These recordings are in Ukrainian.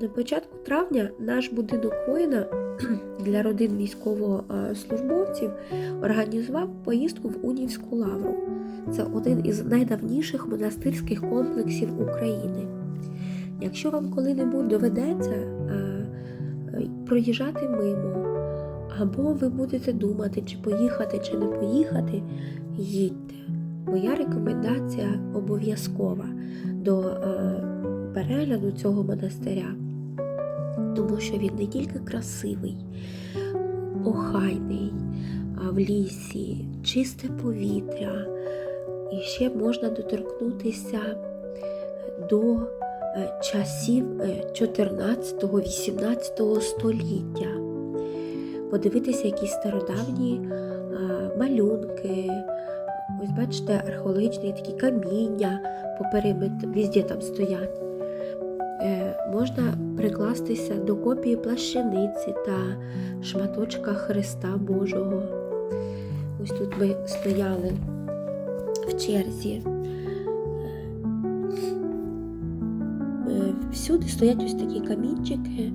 На початку травня наш будинок воїна для родин військовослужбовців організував поїздку в Унівську лавру. Це один із найдавніших монастирських комплексів України. Якщо вам коли-небудь доведеться е, е, проїжджати мимо, або ви будете думати, чи поїхати, чи не поїхати, їдьте. Моя рекомендація обов'язкова до е, перегляду цього монастиря, тому що він не тільки красивий, охайний, а в лісі, чисте повітря, і ще можна доторкнутися до е, часів 14-18 століття, подивитися якісь стародавні е, малюнки. Ось бачите, археологічні такі каміння по периметру, везде там стоять. Можна прикластися до копії плащаниці та шматочка Христа Божого. Ось тут ми стояли в черзі. Е, Всюди стоять ось такі камінчики.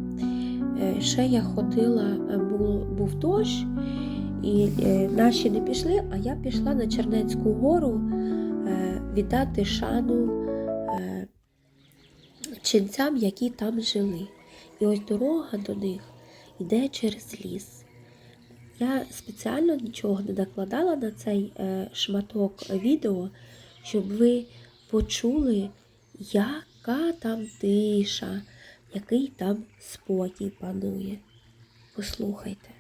Е, Ще я ходила, е, був, був дощ, і наші не пішли, а я пішла на Чернецьку гору віддати шану ченцям, які там жили. І ось дорога до них йде через ліс. Я спеціально нічого не накладала на цей е, шматок відео, щоб ви почули, яка там тиша, який там спокій панує. Послухайте.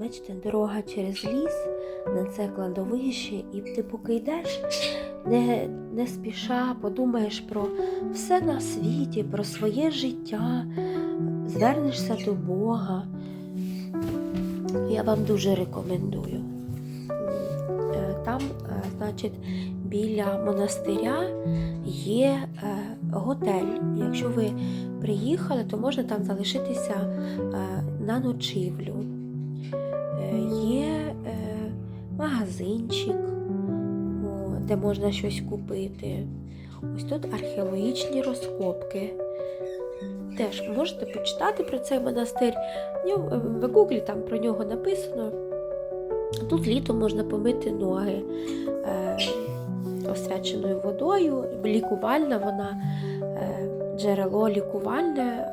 Бачите, дорога через ліс на це кладовище, і ти поки йдеш, не, не спіша, подумаєш про все на світі, про своє життя, звернешся до Бога. Я вам дуже рекомендую. Е, Там, е, значить, біля монастиря є е, готель. Якщо ви приїхали, то можна там залишитися на ночівлю. Е, Є е, магазинчик, де можна щось купити. Ось тут археологічні розкопки. Теж можете почитати про цей монастир. Е, В Гуглі там про нього написано. Тут літом можна помити ноги освяченою водою, лікувальна вона, джерело лікувальне.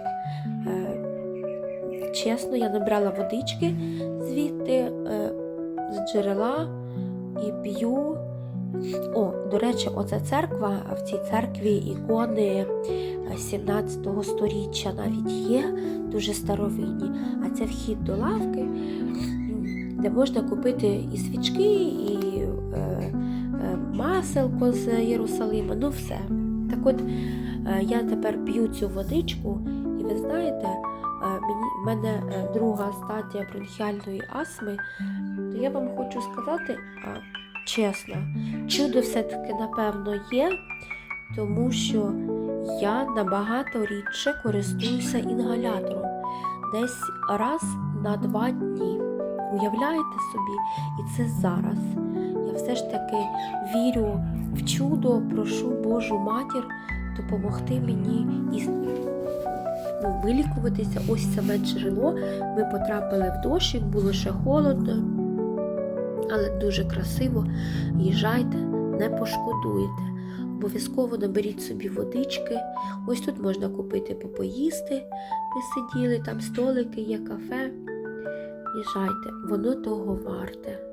Е, чесно, я набрала водички звідти е, з джерела і п'ю. О, до речі, оця церква, в цій церкві ікони 17 сторіччя навіть є, дуже старовинні. А це вхід до лавки, де можна купити і свічки, і е, е, маселко з Єрусалима, ну все. Так от е, я тепер п'ю цю водичку, і ви знаєте, е, в мене е, друга стадія бронхіальної астми, то я вам хочу сказати чесно, чудо все-таки напевно є, тому що я набагато рідше користуюся інгалятором. Десь раз на два дні. Уявляєте собі? І це зараз. Я все ж таки вірю в чудо, прошу Божу матір допомогти мені і ну, вилікуватися. Ось саме джерело. Ми потрапили в дощик, було ще холодно, але дуже красиво. Їжджайте, не пошкодуєте. Обов'язково наберіть собі водички. Ось тут можна купити попоїсти. Ми сиділи, там столики, є кафе. Їжджайте, воно того варте.